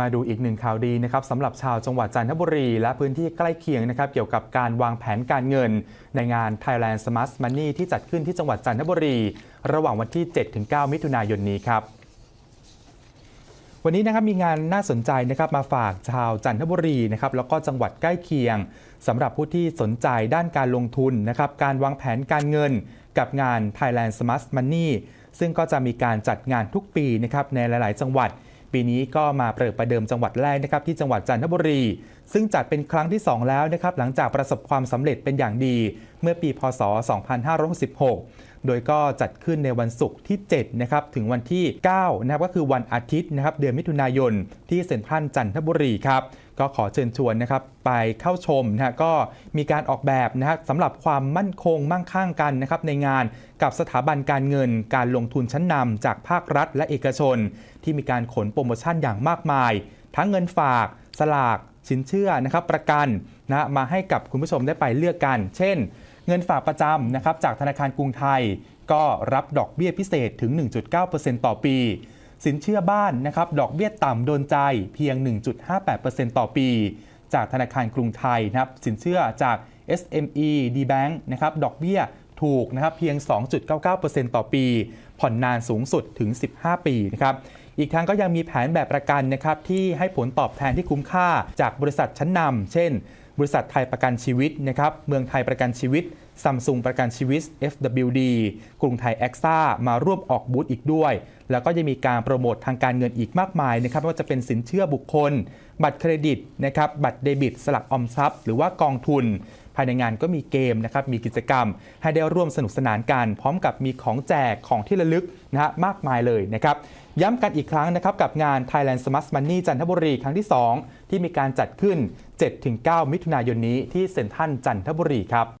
มาดูอีกหนึ่งข่าวดีนะครับสำหรับชาวจังหวัดจันทบุรี และพื้นที่ใกล้เคียงนะครับเกี่ยวกับการวางแผนการเงิน ในงาน Thailand Smart Money ที่จัดขึ้นที่จังหวัดจันทบุรี ระหว่างวันที่ 7-9 มิถุนายนนี้ครับวันนี้นะครับมีงานน่าสนใจนะครับมาฝากชาวจันทบุรีนะครับแล้วก็จังหวัดใกล้เคียงสำหรับผู้ที่สนใจด้านการลงทุนนะครับการวางแผนการเงิน กับงาน Thailand Smart Money ซึ่งก็จะมีการจัดงานทุกปีนะครับในหลาย ๆ จังหวัด ปีนี้ก็มาเปิดประเดิมจังหวัดแรกนะครับที่จังหวัดจันทบุรี ซึ่งจัดเป็นครั้งที่ 2 แล้วนะครับหลังจากประสบความสำเร็จเป็นอย่างดี เมื่อปีพศ 2566 โดยก็จัดขึ้นในวันศุกร์ที่7นะครับถึงวันที่9นะครับก็คือวันอาทิตย์นะครับเดือนมิถุนายนที่เซ็นทรัลจันทบุรีครับ ก็ขอเชิญชวนนะครับไปเข้าชมนะฮะก็มีการออกแบบนะฮะสำหรับความมั่นคงมั่งคั่งกันนะครับในงานกับสถาบันการเงินการลงทุนชั้นนำจากภาครัฐและเอกชน ที่มีการขนโปรโมชั่นอย่างมากมาย ทั้งเงินฝาก สลาก สินเชื่อนะครับประกันนะมาให้กับคุณผู้ชมได้ไปเลือกกัน เช่น เงินฝากประจำนะครับจากธนาคารกรุงไทย ก็รับดอกเบี้ยพิเศษถึง 1.9%ต่อปี สินเชื่อบ้านนะครับดอกเบี้ยต่ำโดนใจเพียง 1.58%ต่อปี จากธนาคารกรุงไทยนะครับสินเชื่อจาก SME D Bank นะครับดอกเบี้ยถูกนะครับเพียง 2.99%ต่อปี ผ่อนนานสูงสุดถึง 15 ปีนะครับอีกทั้งก็ยังมีแผนแบบประกันนะครับที่ให้ผลตอบแทนที่คุ้มค่าจากบริษัทชั้นนำเช่น บริษัทไทยประกันชีวิตนะครับเมืองไทยประกันชีวิต ซัมซุงประกันชีวิต FWD กรุงไทยแอคซ่ามาร่วมออกบูธอีกด้วย แล้วก็ยังมีการโปรโมททางการเงินอีกมากมายนะครับไม่ว่าจะเป็นสินเชื่อบุคคล บัตรเครดิตนะครับบัตรเดบิต สลักออมทรัพย์ หรือว่ากองทุน ภายในงานก็มีเกมนะครับมีกิจกรรม ให้ได้ร่วมสนุกสนานกัน พร้อมกับมีของแจกของที่ระลึกนะฮะมากมายเลยนะครับย้ำกันอีกครั้งนะครับกับงาน Thailand Smart Money จันทบุรีครั้งที่ 2 ที่มีการจัดขึ้น 7-9 มิถุนายนนี้ที่เซ็นทรัลจันทบุรีครับ